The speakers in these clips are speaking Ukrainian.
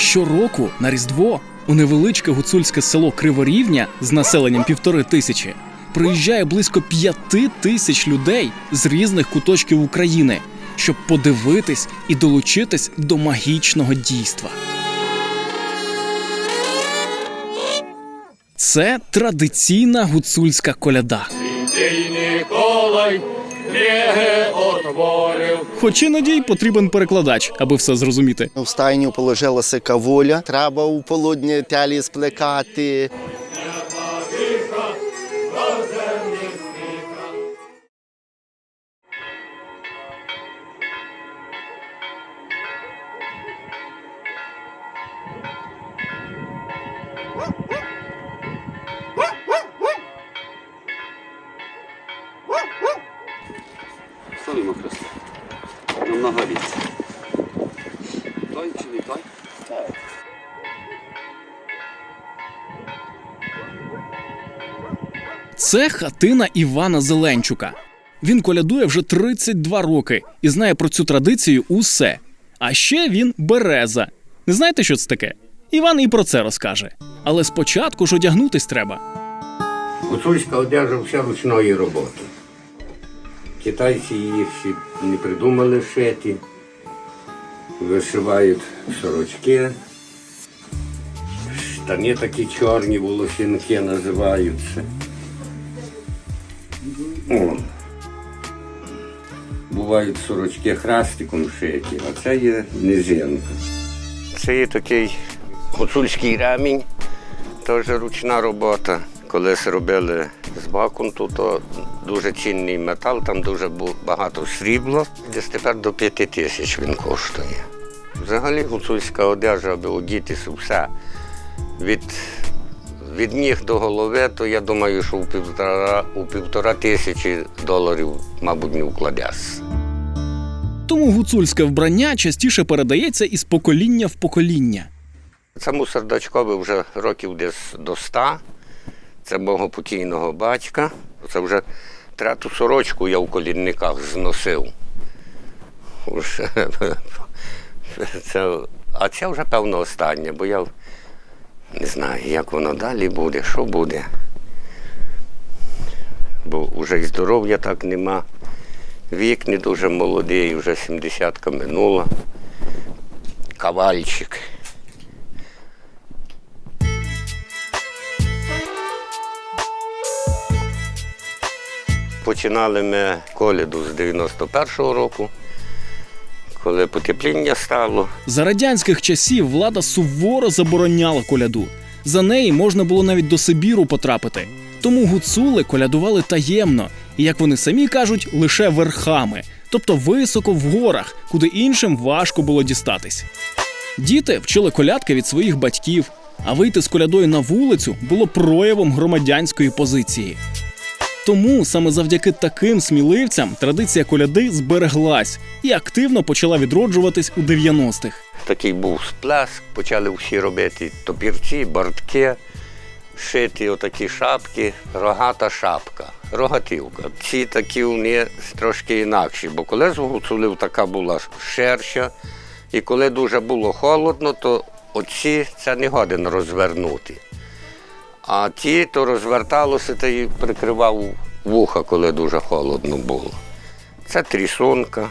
Щороку на Різдво у невеличке гуцульське село Криворівня з населенням півтори тисячі приїжджає близько п'яти тисяч людей з різних куточків України, щоб подивитись і долучитись до магічного дійства. Це традиційна гуцульська коляда. Отворив. Хоч іноді й потрібен перекладач, аби все зрозуміти. В стайню положилася каволя, Треба у полудні тялі сплекати. Це хатина Івана Зеленчука. Він колядує вже 32 роки і знає про цю традицію усе. А ще він береза. Не знаєте, що це таке? Іван і про це розкаже. Але спочатку ж одягнутись треба. Гуцульська одежа вся ручної роботи. Китайці її всі не придумали шити. Вишивають сорочки. Штани такі чорні, волосінки називаються. О. Бувають сорочки храстиком шиті, а це є низинка. Це є такий гуцульський ремінь. Теж ручна робота. Колись робили з бакунту, то дуже цінний метал, там дуже багато срібла. Десь тепер до п'яти тисяч він коштує. Взагалі гуцульська одежа, аби одітися все від, від ніг до голови, то я думаю, що у півтора, у півтора тисячі доларів, мабуть, не вкладешся. Тому гуцульське вбрання частіше передається із покоління в покоління. Цьому Сардачкові вже років десь до ста. Це мого покійного батька. Це вже трету сорочку я в колінниках зносив. Це, а це вже певно останнє, бо я не знаю, як воно далі буде, що буде. Бо вже і здоров'я так нема. Вік не дуже молодий, вже 70-ка минула. Кавальчик. Починали ми коляду з 91-го року, коли потепління стало. За радянських часів влада суворо забороняла коляду. За неї можна було навіть до Сибіру потрапити. Тому гуцули колядували таємно, і як вони самі кажуть, лише верхами, тобто високо в горах, куди іншим важко було дістатись. Діти вчили колядки від своїх батьків, а вийти з колядою на вулицю було проявом громадянської позиції. Тому саме завдяки таким сміливцям традиція коляди збереглась і активно почала відроджуватись у 90-х. Такий був сплеск, почали всі робити топірці, бортки, шити отакі шапки, рогата шапка, рогативка. Ці такі вони трошки інакші, бо коли з гуцулів така була шерша, і коли дуже було холодно, то оці це не годен розвернути. А ті, то розверталося та й прикривав вуха, коли дуже холодно було. Це трісунка.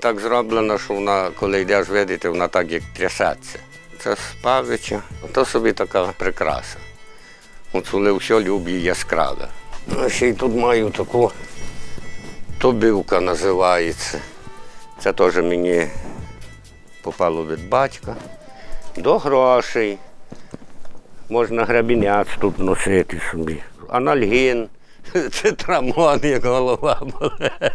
Так зроблено, що вона, коли йдеш видите, вона так як трясеться. Це спавича. Ото собі така прикраса. Гуцули все люблять яскраве. А ще й тут маю таку тобівка називається. Це теж мені попало від батька. До грошей. Можна грабінець тут носити собі. Анальгін, це трамон, як голова боле.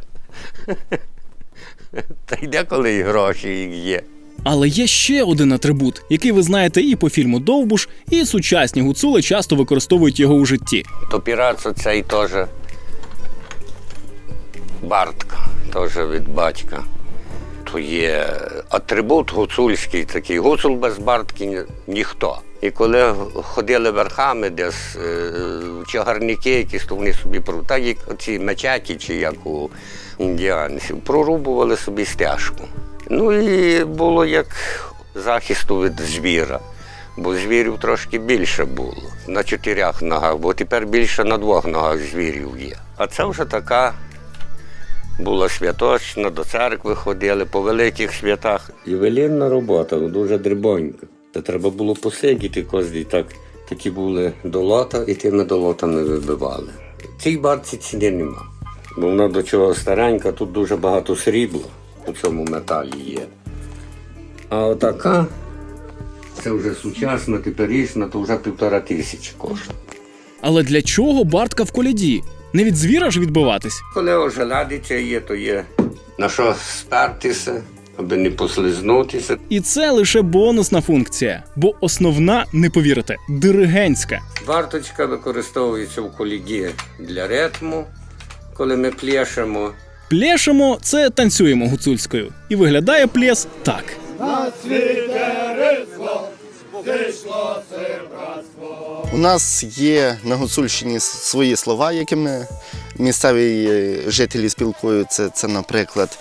Та й деколи і гроші їх є. Але є ще один атрибут, який ви знаєте і по фільму Довбуш, і сучасні гуцули часто використовують його у житті. То цей теж бартка, теж від батька. Є атрибут гуцульський, такий гуцул без бартки ніхто. І коли ходили верхами десь е, чагарники якісь, то вони собі так як оці мечеті, чи як у індіанців, прорубували собі стяжку. Ну і було як захисту від звіра. Бо звірів трошки більше було на чотирьох ногах, бо тепер більше на двох ногах звірів є. А це вже така була святочна, до церкви ходили по великих святах. Ювелірна робота, дуже дрібонька. Та треба було посидіти кожен так. Такі були долота, і тими долотами вибивали. Цій барці ціни нема. Бо вона до чого старенька, тут дуже багато срібла у цьому металі є. А отака, це вже сучасна, теперішна, то вже півтора тисячі коштує. Але для чого бартка в коляді? Не від звіра ж відбиватись. Коли ожеладиця є, то є на що спертися, аби не послизнутися. І це лише бонусна функція, бо основна, не повірите, диригентська. Варточка використовується в коліді для ритму, коли ми плєшемо. Плешемо це танцюємо гуцульською. І виглядає плес так. У нас є на Гуцульщині свої слова, якими місцеві е, жителі спілкуються. Це, наприклад,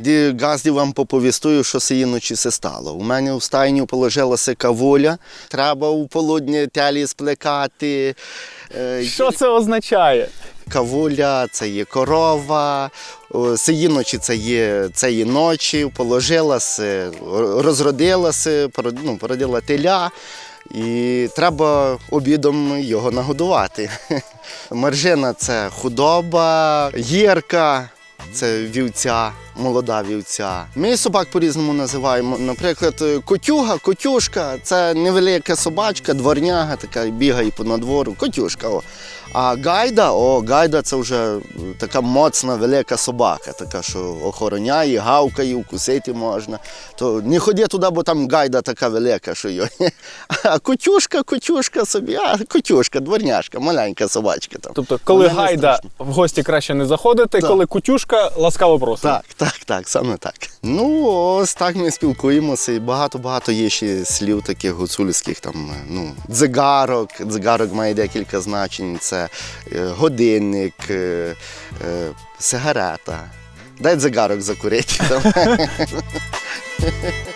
«Ді газді вам поповістую, що сиї ночі се стало. У мене в стайню положилася кавуля, треба у полудні тялі сплекати. Е, це означає? Кавуля, це є корова, сиї ночі це є цієї ночі, положилася, розродилася, ну, породила теля. І треба обідом його нагодувати. Мержина це худоба, гірка це вівця, молода вівця. Ми собак по-різному називаємо. Наприклад, котюга, котюшка це невелика собачка, дворняга, така бігає по надвору, котюшка. О. А гайда, о, гайда це вже така моцна, велика собака, така, що охороняє, гавкає, укусити можна. То не ходи туди, бо там гайда така велика, що його. А котюшка, котюшка собі, а котюшка, дворняшка, маленька собачка там. Тобто, коли Вона гайда в гості краще не заходити, Так. коли кутюшка ласкаво просить. Так, так, так, саме так. Ну, ось так ми спілкуємося. І багато-багато є ще слів таких гуцульських, там, ну, дзигарок. Дзигарок має декілька значень. Це е, годинник, е, е, сигарета. Дай дзигарок закурити.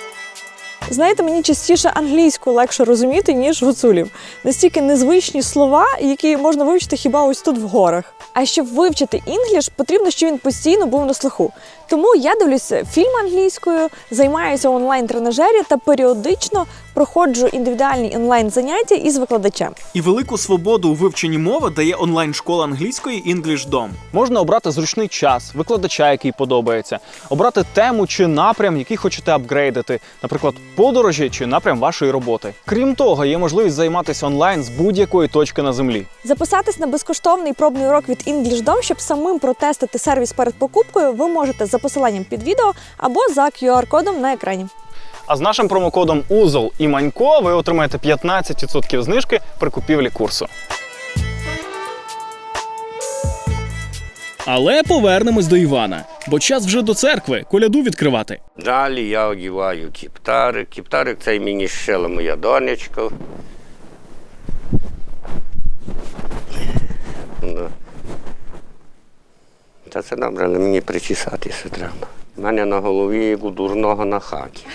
Знаєте, мені частіше англійську легше розуміти, ніж гуцулів. Настільки незвичні слова, які можна вивчити хіба ось тут в горах. А щоб вивчити інгліш, потрібно, щоб він постійно був на слуху. Тому я дивлюся фільм англійською, займаюся в онлайн-тренажері та періодично проходжу індивідуальні онлайн-заняття із викладачем. І велику свободу у вивченні мови дає онлайн-школа англійської EnglishDom. Можна обрати зручний час, викладача, який подобається, обрати тему чи напрям, який хочете апгрейдити, наприклад, подорожі чи напрям вашої роботи. Крім того, є можливість займатися онлайн з будь-якої точки на землі. Записатись на безкоштовний пробний урок від EnglishDom, щоб самим протестити сервіс перед покупкою, ви можете за посиланням під відео або за QR-кодом на екрані. А з нашим промокодом УЗОЛ і Манько ви отримаєте 15% знижки при купівлі курсу. Але повернемось до Івана, бо час вже до церкви, коляду відкривати. Далі я одіваю кіптарик. Кіптарик цей мені шила моя донечка. Ну. Та це добре, але мені причесатися треба. У мене на голові дурного на хаті.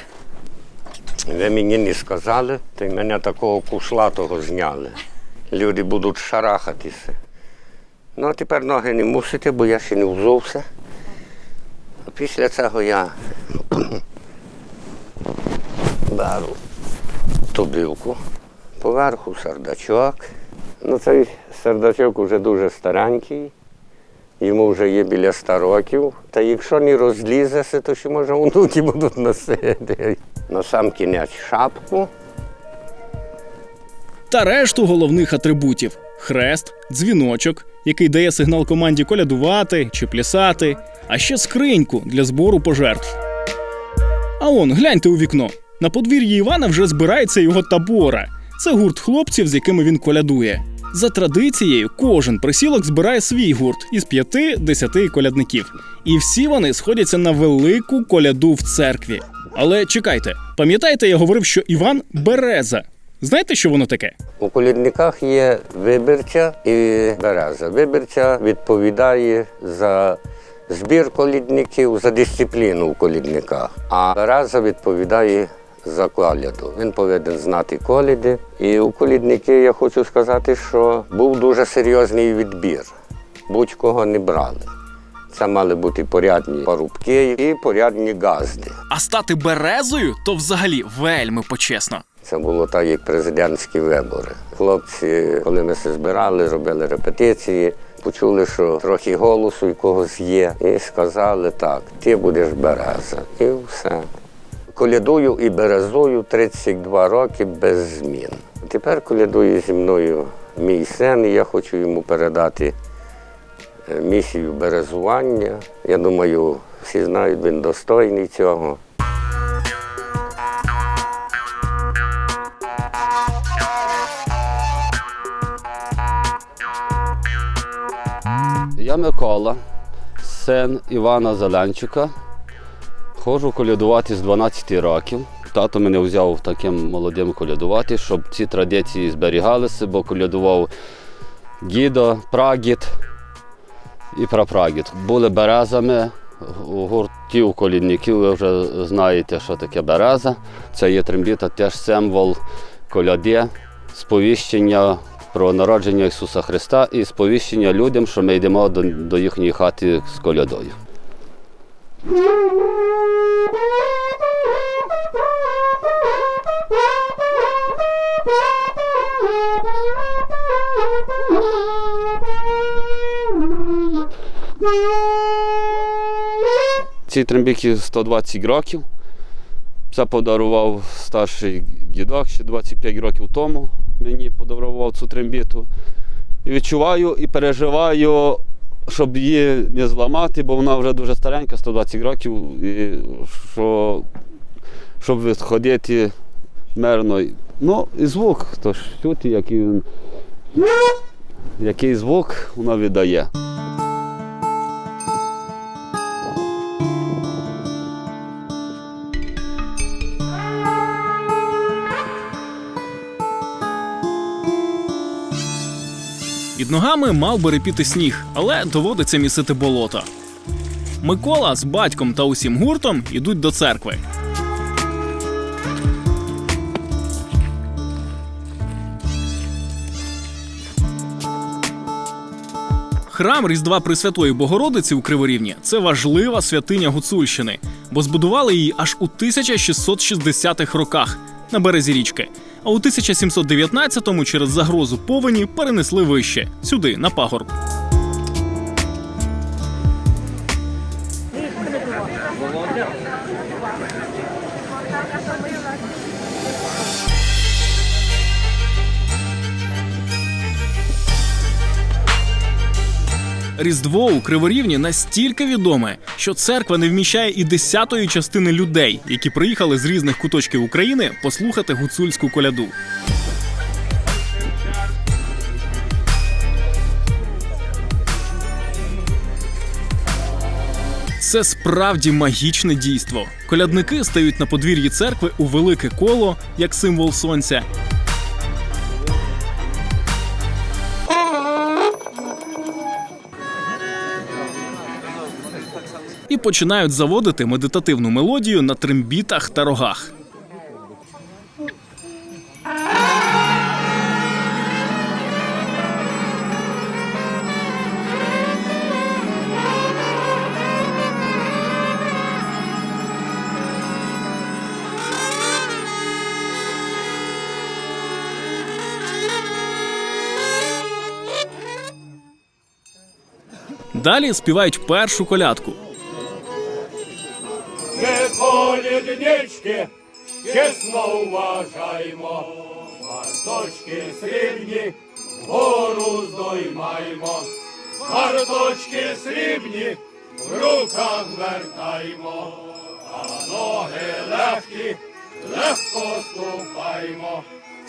Ви мені не сказали, то й мене такого кушлатого зняли. Люди будуть шарахатися. Ну, а тепер ноги не мусите, бо я ще не взувся. А після цього я беру тубівку, поверху сардачок. Ну, цей сардачок вже дуже старенький, йому вже є біля 100 років. Та якщо не розлізеся, то ще може онуки будуть носити. На сам кінець шапку. Та решту головних атрибутів: хрест, дзвіночок, який дає сигнал команді колядувати чи плясати, а ще скриньку для збору пожертв. А он, гляньте у вікно. На подвір'ї Івана вже збирається його табора. Це гурт хлопців, з якими він колядує. За традицією, кожен присілок збирає свій гурт із п'яти-десяти колядників. І всі вони сходяться на велику коляду в церкві. Але чекайте, пам'ятаєте, я говорив, що Іван береза. Знаєте, що воно таке? У колідниках є вибірця і береза. Вибірця відповідає за збір колідників, за дисципліну у колідниках, а береза відповідає за коляду. Він повинен знати коліди. І у колідники я хочу сказати, що був дуже серйозний відбір. Будь-кого не брали. Це мали бути порядні парубки і порядні газди. А стати березою то взагалі вельми почесно. Це було так, як президентські вибори. Хлопці, коли ми все збирали, робили репетиції, почули, що трохи голосу якогось є, і сказали так, ти будеш береза. І все. Колядую і березою 32 роки без змін. Тепер колядує зі мною мій син, і я хочу йому передати е, місію березування. Я думаю, всі знають, він достойний цього. Я Микола, син Івана Зеленчука. Ходжу колядувати з 12 років. Тато мене взяв таким молодим колядувати, щоб ці традиції зберігалися, бо колядував дідо, прагід і прапрагід. Були березами. У гуртів колідників ви вже знаєте, що таке береза. Це є трембіта, теж символ коляди, сповіщення про народження Ісуса Христа і сповіщення людям, що ми йдемо до, до їхньої хати з колядою. Цій трембіки 120 років. Це подарував старший дідок ще 25 років тому. Мені подарував цю трембіту. І відчуваю і переживаю, щоб її не зламати, бо вона вже дуже старенька, 120 років, і що, щоб ходити мирно. Ну, і звук, то ж чути, який він. Який звук вона віддає. Під ногами мав би репіти сніг, але доводиться місити болото. Микола з батьком та усім гуртом ідуть до церкви. Храм Різдва Пресвятої Богородиці у Криворівні це важлива святиня Гуцульщини, бо збудували її аж у 1660-х роках на березі річки. А у 1719-му через загрозу повені перенесли вище сюди, на пагорб. Різдво у Криворівні настільки відоме, що церква не вміщає і десятої частини людей, які приїхали з різних куточків України послухати гуцульську коляду. Це справді магічне дійство. Колядники стають на подвір'ї церкви у велике коло як символ сонця. І починають заводити медитативну мелодію на трембітах та рогах. Далі співають першу колядку. Коліднички чесно вважаємо, карточки срібні вгору здоймаємо, карточки срібні в руках вертаємо, а ноги легкі, легко ступаймо,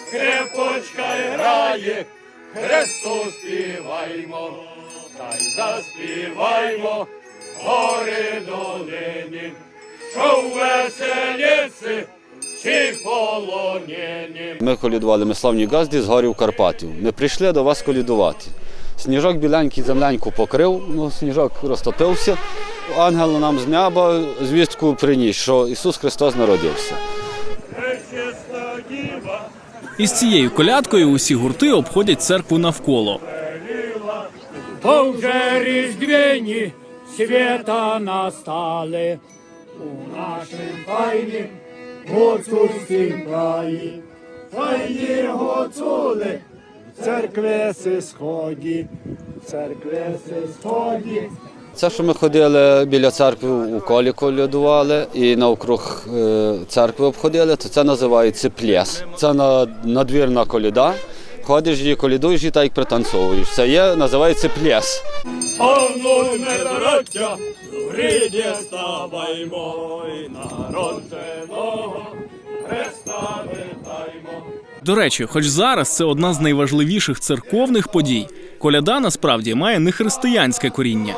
скрипочка грає, Христу співаймо, та й заспіваймо гори долині, що в веселіці чи полонені. Ми колядували ми славні газді з горів Карпатів. Ми прийшли до вас колядувати. Сніжок біленький земленьку покрив, ну, сніжок розтопився. Ангел нам з неба звістку приніс, що Ісус Христос народився. Із цією колядкою усі гурти обходять церкву навколо. То вже різдвяні свята настали у нашім файні гуцульськім краї. Файні гуцули, в церкви си сході, в церкви си сході. Це, що ми ходили біля церкви у колі колядували і навкруг е, церкви обходили, то це називається плєс. Це на, надвірна коляда. Ходиш і колядуєш і так як пританцовуєш. Це є, називається в вітаймо. До речі, хоч зараз це одна з найважливіших церковних подій, коляда насправді має нехристиянське коріння.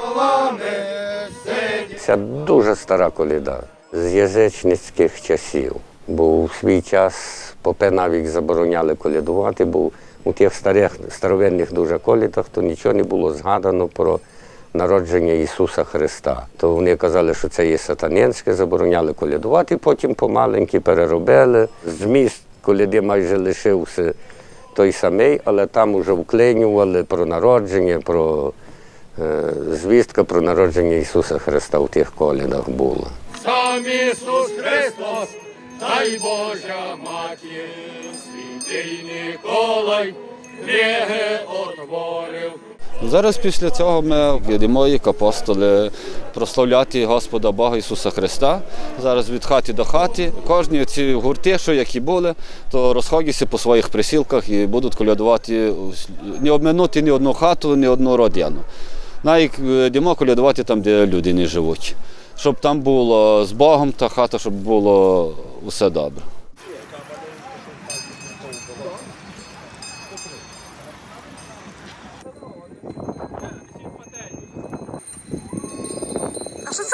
Це дуже стара коліда з язичницьких часів. Бо у свій час попи навіть забороняли колядувати, бо у тих старих старовинних дуже колідах то нічого не було згадано про народження Ісуса Христа. То вони казали, що це є сатанинське, забороняли колядувати, потім помаленьки переробили. Зміст коляди майже лишився той самий, але там уже вклинювали про народження, про е, звістка про народження Ісуса Христа у тих колядах була. Сам Ісус Христос, дай Божа матір, святий Николай, книги отворив. Зараз після цього ми йдемо як апостоли прославляти Господа Бога Ісуса Христа. Зараз від хати до хати. Кожні ці гурти, що які були, то розходяться по своїх присілках і будуть колядувати, не обминути ні одну хату, ні одну родину. Навіть йдемо колядувати там, де люди не живуть. Щоб там було з Богом та хата, щоб було все добре.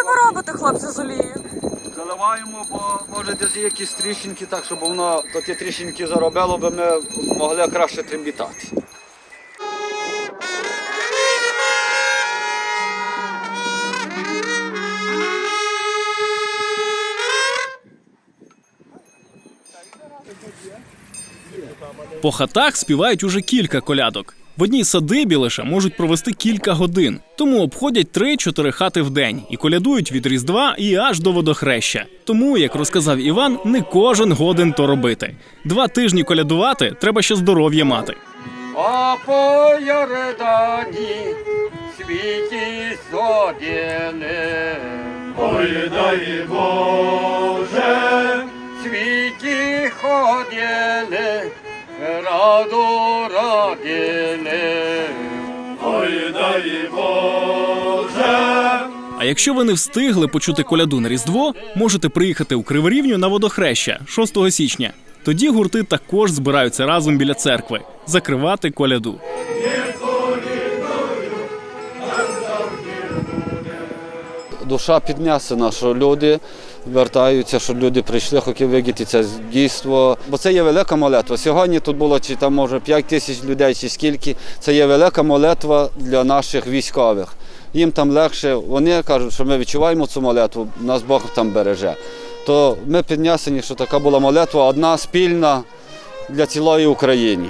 Ви робите, хлопці, з олією? Заливаємо, бо може десь є якісь тріщинки, так щоб воно то ті тріщинки заробило, би ми могли краще трембітати. По хатах співають уже кілька колядок. В одній садибі лише можуть провести кілька годин, тому обходять 3-4 хати в день і колядують від Різдва і аж до водохреща. Тому, як розказав Іван, не кожен годен то робити. Два тижні колядувати треба ще здоров'я мати. А по Йордані світі зоділи, Ой, дай А якщо ви не встигли почути коляду на Різдво, можете приїхати у Криворівню на водохреща 6 січня. Тоді гурти також збираються разом біля церкви закривати коляду. Душа піднесена, що люди вертаються, що люди прийшли, хотіли видіти це дійство. Бо це є велика молитва. Сьогодні тут було чи там може 5 тисяч людей, чи скільки. Це є велика молитва для наших військових. Їм там легше, вони кажуть, що ми відчуваємо цю молитву, нас Бог там береже. То ми піднесені, що така була молитва, одна спільна для цілої України.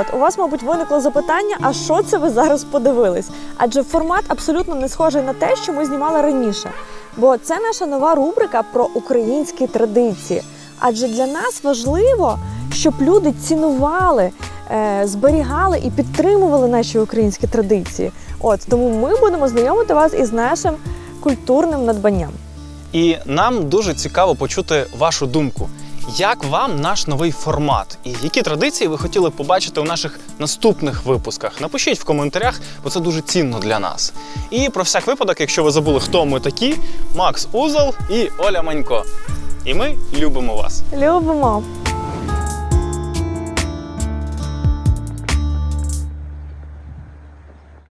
Народ, у вас, мабуть, виникло запитання, а що це ви зараз подивились? Адже формат абсолютно не схожий на те, що ми знімали раніше. Бо це наша нова рубрика про українські традиції. Адже для нас важливо, щоб люди цінували, е, зберігали і підтримували наші українські традиції. От тому ми будемо знайомити вас із нашим культурним надбанням. І нам дуже цікаво почути вашу думку. Як вам наш новий формат? І які традиції ви хотіли побачити у наших наступних випусках? Напишіть в коментарях, бо це дуже цінно для нас. І про всяк випадок, якщо ви забули, хто ми такі, Макс Узол і Оля Манько. І ми любимо вас. Любимо!